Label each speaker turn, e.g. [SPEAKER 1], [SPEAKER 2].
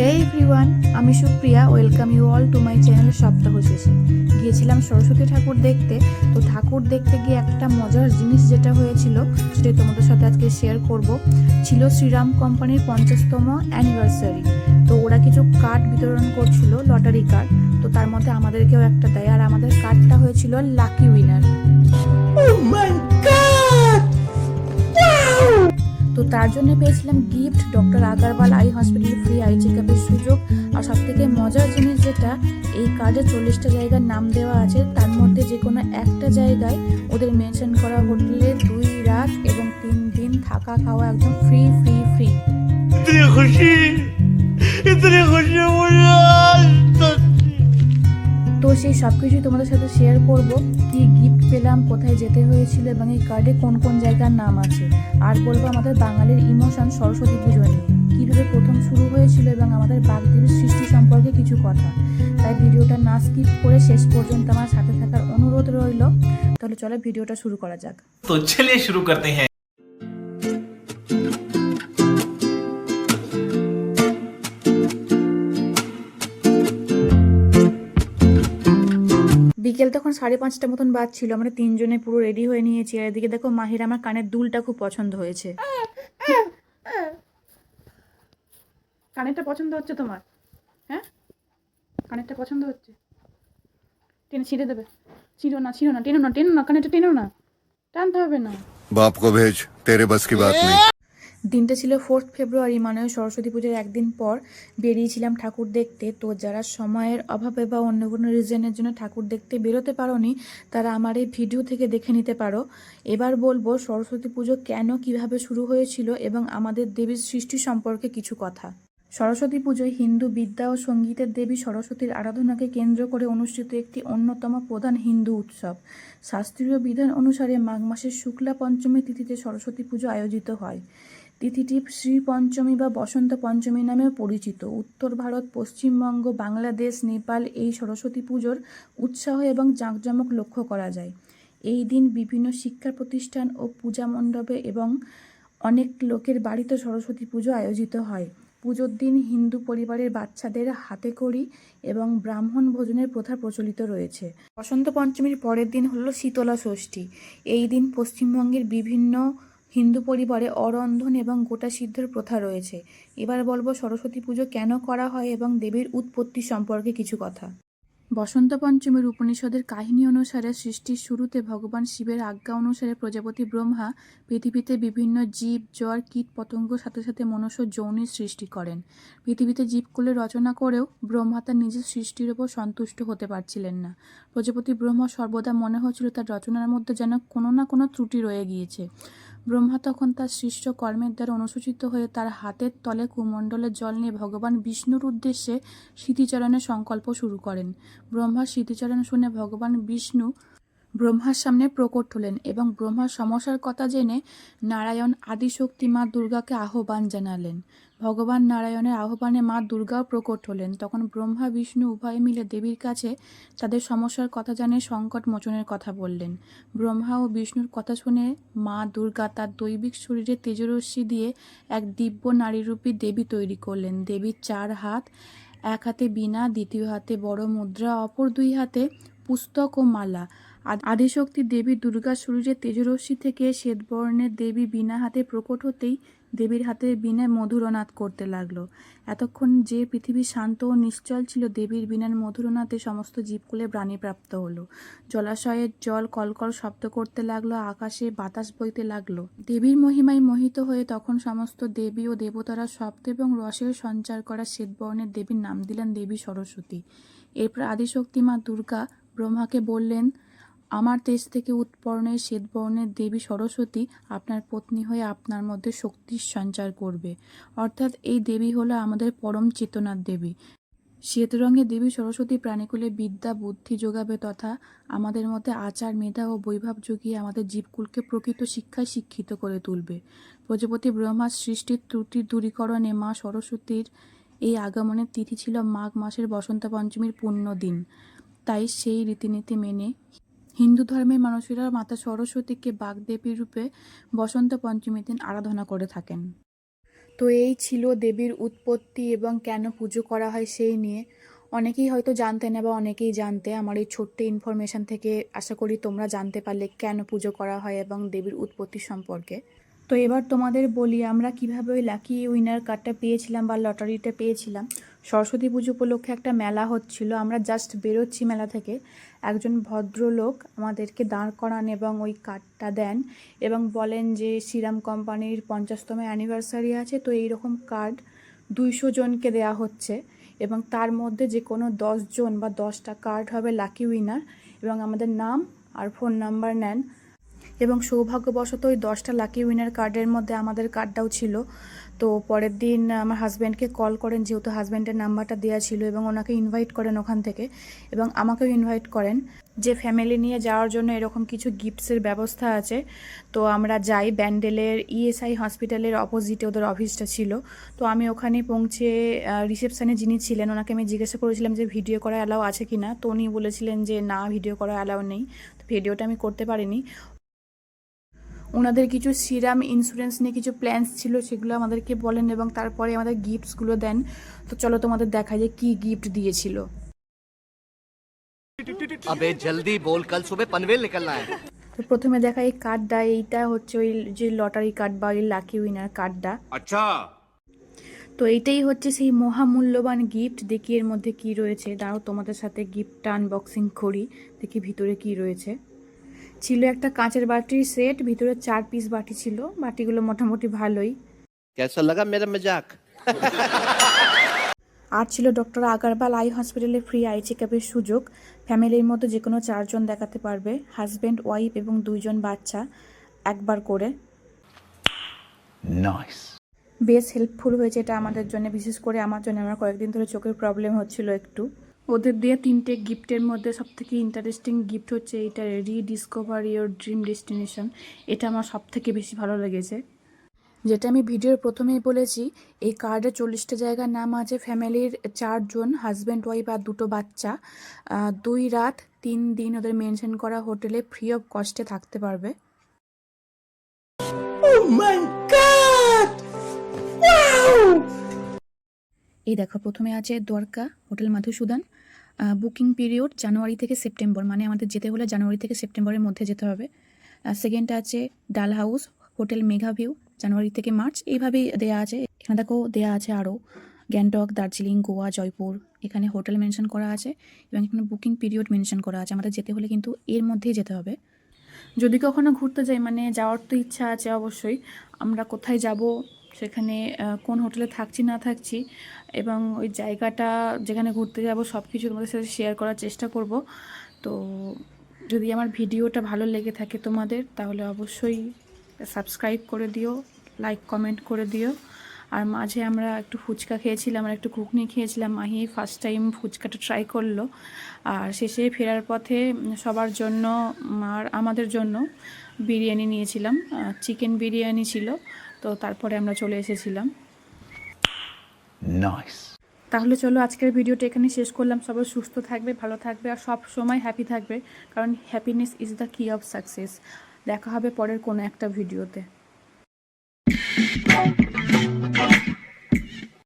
[SPEAKER 1] হে everyone আমি Supriya welcome you all to my channel সপ্তাহ শেষে। গিয়েছিলাম সরস্বতী ঠাকুর দেখতে, তো ঠাকুর দেখতে গিয়ে একটা মজার জিনিস যেটা হয়েছিল, সেটাই তোমাদের সাথে আজকে শেয়ার করব। ছিল শ্রীরাম কোম্পানির পঞ্চাশতম অ্যানিভার্সারি তো ওরা কিছু কার্ড বিতরণ করছিল লটারি কার্ড তো তার মধ্যে আমাদেরকেও একটা দেয়, আর আমাদের কার্ডটা হয়েছিল লাকি উইনার তার জন্য পেয়েছিলাম gift doctor Agarwal eye hospital free eye চেকআপের সুযোগ। আর সব থেকে মজার জিনিস যেটা, এই কার্ডে চল্লিশটা জায়গার নাম দেওয়া আছে। তার মধ্যে যে কোনো একটা জায়গায় ওদের মেনশন করা হোটেলে দুই রাত এবং তিন দিন থাকা খাওয়া একদম ফ্রি ফ্রি ফ্রি
[SPEAKER 2] খুশি খুশি
[SPEAKER 1] তো সেই সব কিছুই তোমাদের সাথে শেয়ার করব। কি গিফট পেলাম, কোথায় যেতে হয়েছিল এবং এই কার্ডে কোন কোন জায়গার নাম আছে। আর বলব আমাদের বাঙালির ইমোশন সরস্বতী পুজো নিয়ে। কীভাবে প্রথম শুরু হয়েছিল এবং আমাদের বাগদেবীর সৃষ্টি সম্পর্কে কিছু কথা। তাই ভিডিওটা না স্কিপ করে শেষ পর্যন্ত আমার সাথে থাকার অনুরোধ রইল। তাহলে চলে ভিডিওটা শুরু করা যাক।
[SPEAKER 3] তো চলে শুরু করতে হ্যাঁ।
[SPEAKER 1] বিকেল তখন সাড়ে পাঁচটা মতন বাজছিল আমরা তিনজনে পুরো রেডি হয়ে নিয়েছি। আর এদিকে দেখো মাহির আমার কানের দুলটা খুব পছন্দ হয়েছে। কানেরটা পছন্দ হচ্ছে তোমার? হ্যাঁ? কানেরটা পছন্দ হচ্ছে? টেনে ছিঁড়ে দেবে। ছিঁড়ো না ছিঁড়ো না টেনো না টেনো না কানেরটা টেনো না। টানতে হবে না।
[SPEAKER 4] বাপ কো ভেজ তেরে বাস কি বাত নেই।
[SPEAKER 1] দিনটা ছিল ফোর্থ ফেব্রুয়ারি মানে সরস্বতী পুজোর একদিন পর বেরিয়েছিলাম ঠাকুর দেখতে। তো যারা সময়ের অভাবে বা অন্য কোনো রিজনের জন্য ঠাকুর দেখতে বেরোতে পারোনি, তারা আমার এই ভিডিও থেকে দেখে নিতে পারো। এবার বলব, সরস্বতী পুজো কেন, কীভাবে শুরু হয়েছিল এবং আমাদের দেবীর সৃষ্টি সম্পর্কে কিছু কথা। সরস্বতী পুজোয় হিন্দু বিদ্যা ও সঙ্গীতের দেবী সরস্বতীর আরাধনাকে কেন্দ্র করে অনুষ্ঠিত একটি অন্যতম প্রধান হিন্দু উৎসব। শাস্ত্রীয় বিধান অনুসারে মাঘ মাসের শুক্লা পঞ্চমী তিথিতে সরস্বতী পুজো আয়োজিত হয়। তিথিটি শ্রী পঞ্চমী বা বসন্ত পঞ্চমী নামেও পরিচিত। উত্তর ভারত, পশ্চিমবঙ্গ, বাংলাদেশ, নেপাল এই সরস্বতী পুজোর উৎসাহ এবং জাঁকজমক লক্ষ্য করা যায়। এই দিন বিভিন্ন শিক্ষা প্রতিষ্ঠান ও পূজা মণ্ডপে এবং অনেক লোকের বাড়িতে সরস্বতী পুজো আয়োজিত হয়। পুজোর দিন হিন্দু পরিবারের বাচ্চাদের হাতে করি এবং ব্রাহ্মণ ভোজনের প্রথা প্রচলিত রয়েছে। বসন্ত পঞ্চমীর পরের দিন হলো শীতলা ষষ্ঠী। এই দিন পশ্চিমবঙ্গের বিভিন্ন হিন্দু পরিবারে অরন্ধন এবং গোটা সিদ্ধর প্রথা রয়েছে। এবার বলব সরস্বতী পুজো কেন করা হয় এবং দেবীর উৎপত্তি সম্পর্কে কিছু কথা। বসন্ত পঞ্চমীর উপনিষদের কাহিনী অনুসারে সৃষ্টির শুরুতে ভগবান শিবের আজ্ঞা অনুসারে প্রজাপতি ব্রহ্মা পৃথিবীতে বিভিন্ন জীব, জ্বর, কীট, পতঙ্গ, সাথে সাথে মনুষ্য যৌনির সৃষ্টি করেন। পৃথিবীতে জীবকুলে রচনা করেও ব্রহ্মা তার নিজের সৃষ্টির ওপর সন্তুষ্ট হতে পারছিলেন না। প্রজাপতি ব্রহ্মা সর্বদা মনে হচ্ছিল তার রচনার মধ্যে যেন কোনো না কোনো ত্রুটি রয়ে গিয়েছে। ব্রহ্মা তখন তার সৃষ্ট কর্মের দ্বারা অনুসূচিত হয়ে তার হাতের তলে কুমণ্ডলের জল নিয়ে ভগবান বিষ্ণুর উদ্দেশ্যে স্মৃতিচরণের সংকল্প শুরু করেন। ব্রহ্মার স্মৃতিচরণ শুনে ভগবান বিষ্ণু ব্রহ্মার সামনে প্রকট হলেন এবং ব্রহ্মার সমস্যার কথা জেনে নারায়ণ আদিশক্তি মা দুর্গাকে আহ্বান জানালেন। ভগবান নারায়ণের আহ্বানে মা দুর্গাও প্রকট হলেন। তখন ব্রহ্মা, বিষ্ণু উভয় মিলে দেবীর কাছে তাদের সমস্যার কথা জানিয়ে সংকট মোচনের কথা বললেন। ব্রহ্মা ও বিষ্ণুর কথা শুনে মা দুর্গা তার দৈবিক শরীরে তেজরশ্মি দিয়ে এক দিব্য নারীরূপী দেবী তৈরি করলেন। দেবীর চার হাত, এক হাতে বীণা, দ্বিতীয় হাতে বড় মুদ্রা, অপর দুই হাতে পুস্তক ও মালা। আদিশক্তি দেবী দুর্গার শরীরে তেজরশ্মি থেকে শ্বেতবর্ণের দেবী বিনা হাতে প্রকট হতেই দেবীর হাতে বিনায় মধুরনাথ করতে লাগল। এতক্ষণ যে পৃথিবী শান্ত ও নিশ্চল ছিল, দেবীর বিনার মধুরনাথে সমস্ত জীবকুলে প্রাণীপ্রাপ্ত হলো। জলাশয়ের জল কলকল শব্দ করতে লাগল, আকাশে বাতাস বইতে লাগল। দেবীর মহিমায় মোহিত হয়ে তখন সমস্ত দেবী ও দেবতারা শব্দ এবং রসের সঞ্চার করা শ্বেতবর্ণের দেবীর নাম দিলেন দেবী সরস্বতী। এরপর আদিশক্তি মা দুর্গা ব্রহ্মাকে বললেন আমার দেশ থেকে উৎপর্ণের, শ্বেতবর্ণের দেবী সরস্বতী আপনার পত্নী হয়ে আপনার মধ্যে শক্তির সঞ্চার করবে। অর্থাৎ এই দেবী হলো আমাদের পরম চেতনার দেবী। শ্বেত রঙের দেবী সরস্বতী প্রাণীকুলে বিদ্যা, বুদ্ধি যোগাবে তথা আমাদের মধ্যে আচার, মেধা ও বৈভব যোগিয়ে আমাদের জীবকুলকে প্রকৃত শিক্ষায় শিক্ষিত করে তুলবে। প্রজাপতি ব্রহ্মার সৃষ্টির ত্রুটি দূরীকরণে মা সরস্বতীর এই আগমনের তিথি ছিল মাঘ মাসের বসন্ত পঞ্চমীর পূর্ণ দিন। তাই সেই রীতিনীতি মেনে হিন্দু ধর্মের মানুষেরা মাতা সরস্বতীকে বাগদেবী রূপে বসন্ত পঞ্চমীর দিন আরাধনা করে থাকেন। তো এই ছিল দেবীর উৎপত্তি এবং কেন পুজো করা হয় সেই নিয়ে। অনেকেই হয়তো জানতে না বা অনেকেই জানতে, আমার এই ছোট্ট ইনফরমেশান থেকে আশা করি তোমরা জানতে পারলে কেন পুজো করা হয় এবং দেবীর উৎপত্তি সম্পর্কে। তো এবার তোমাদের বলি আমরা কীভাবে ওই লাকি উইনার কার্ডটা পেয়েছিলাম বা লটারিটা পেয়েছিলাম। সরস্বতী পুজো উপলক্ষে একটা মেলা হচ্ছিল। আমরা জাস্ট বেরোচ্ছি মেলা থেকে। একজন ভদ্রলোক আমাদেরকে দাঁড় করান এবং ওই কার্ডটা দেন এবং বলেন যে, শ্রীরাম কোম্পানির পঞ্চাশতম অ্যানিভার্সারি আছে। তো এইরকম কার্ড দুইশো জনকে দেয়া হচ্ছে এবং তার মধ্যে যে কোনো জন বা দশটা কার্ড হবে লাকি উইনার এবং আমাদের নাম আর ফোন নাম্বার নেন এবং সৌভাগ্যবশত ওই দশটা লাকি উইনার কার্ডের মধ্যে আমাদের কার্ডটাও ছিল। তো পরের দিন আমার হাজব্যান্ডকে কল করেন, যেহেতু হাজব্যান্ডের নাম্বারটা দেওয়া ছিল এবং ওনাকে ইনভাইট করেন ওখান থেকে এবং আমাকেও ইনভাইট করেন যে ফ্যামিলি নিয়ে যাওয়ার জন্য এরকম কিছু গিফটসের ব্যবস্থা আছে। তো আমরা যাই ব্যান্ডেলের ইএসআই হসপিটালের অপোজিটে ওদের অফিসটা ছিল। তো আমি ওখানে পৌঁছে রিসেপশানে যিনি ছিলেন ওনাকে আমি জিজ্ঞাসা করেছিলাম যে ভিডিও করা অ্যালাউ আছে কি না তো উনি বলেছিলেন যে না ভিডিও করা অ্যালাউ নেই। তো ভিডিওটা আমি করতে পারিনি। ওনাদের কিছু সিরাম ইন্স্যুরেন্স নিয়ে কিছু প্ল্যান্স ছিল সেগুলো আমাদেরকে বলেন এবং তারপরে আমাদের গিফটসগুলো দেন। তো চলো তোমাদের দেখা যায় কি গিফট দিয়েছিল।
[SPEAKER 5] আবে জলদি বল কাল সুবে পনভেল নিকলনা হ্যায়।
[SPEAKER 1] তো প্রথমে দেখা এই কার্ডটা এইটা হচ্ছে ওই যে লটারি কার্ড বা ওই লাকি উইনার কার্ডটা
[SPEAKER 2] আচ্ছা।
[SPEAKER 1] তো এইটাই হচ্ছে সেই মহামূল্যবান গিফট দেখি এর মধ্যে কি রয়েছে। দাঁড়াও তোমাদের সাথে গিফটটা আনবক্সিং করি। দেখি ভিতরে কি রয়েছে। ছিল একটা কাঁচের বাটির সেট ভিতরে চার পিস বাটি ছিল। বাটিগুলো মোটামুটি ভালোই।
[SPEAKER 5] কেসা লাগা মেরা মজাক?
[SPEAKER 1] আর ছিল ডক্টর আগারবাল আই হসপিটালে ফ্রি আই চেকআপের সুযোগ। ফ্যামিলির মতো যে কোনো চারজন দেখাতে পারবে হাজব্যান্ড ওয়াইফ এবং দুইজন বাচ্চা একবার করে। বেশ হেল্পফুল হয়েছে এটা আমাদের জন্য বিশেষ করে আমার জন্য। আমার কয়েকদিন ধরে চোখের প্রবলেম হচ্ছিল একটু। ওদের দিয়ে তিনটে গিফটের মধ্যে সব থেকে ইন্টারেস্টিং গিফট হচ্ছে এটা রিডিসকভার ইয়োর ড্রিম ডেস্টিনেশন এটা আমার সব থেকে বেশি ভালো লেগেছে। যেটা আমি ভিডিওর প্রথমেই বলেছি এই কার্ডে চল্লিশটা জায়গার নাম আছে ফ্যামিলির চারজন হাজব্যান্ড ওয়াইফ আর দুটো বাচ্চা। দুই রাত তিন দিন ওদের মেনশন করা হোটেলে ফ্রি অফ কস্টে থাকতে পারবে। এই দেখো প্রথমে আছে Dwarka hotel Madhusudan. Booking period জানুয়ারি থেকে সেপ্টেম্বর মানে আমাদের যেতে হলে জানুয়ারি থেকে সেপ্টেম্বরের মধ্যে যেতে হবে। সেকেন্ড আছে Dal House, hotel Megha View, জানুয়ারি থেকে মার্চ, এইভাবেই দেয়া আছে। এখানে দেখো দেয়া আছে আরও গ্যাংটক, দার্জিলিং, গোয়া, জয়পুর, এখানে হোটেল মেনশন করা আছে এবং এখানে বুকিং পিরিয়ড মেনশন করা আছে। আমাদের যেতে হলে কিন্তু এর মধ্যেই যেতে হবে। যদি কখনো ঘুরতে যাই মানে যাওয়ার তো ইচ্ছা আছে অবশ্যই, আমরা কোথায় যাব সেখানে কোন হোটেলে থাকছি, না থাকছি এবং ওই জায়গাটা যেখানে ঘুরতে যাব সব কিছু তোমাদের সাথে শেয়ার করার চেষ্টা করব। তো যদি আমার ভিডিওটা ভালো লেগে থাকে তোমাদের, তাহলে অবশ্যই সাবস্ক্রাইব করে দিও লাইক কমেন্ট করে দিও। আর মাঝে আমরা একটু ফুচকা খেয়েছিলাম, আর একটু ঘুগনি খেয়েছিলাম, মাহি ফার্স্ট টাইম ফুচকাটা ট্রাই করল। আর শেষে ফেরার পথে সবার জন্য আর আমাদের জন্য বিরিয়ানি নিয়েছিলাম চিকেন বিরিয়ানি ছিল। তো তারপরে আমরা চলে এসেছিলাম। তাহলে চলো আজকের ভিডিওটা এখানে শেষ করলাম। সবাই সুস্থ থাকবে ভালো থাকবে আর সব সময় হ্যাপি থাকবে কারণ happiness is the key of success দেখা হবে পরের কোনো একটা ভিডিওতে।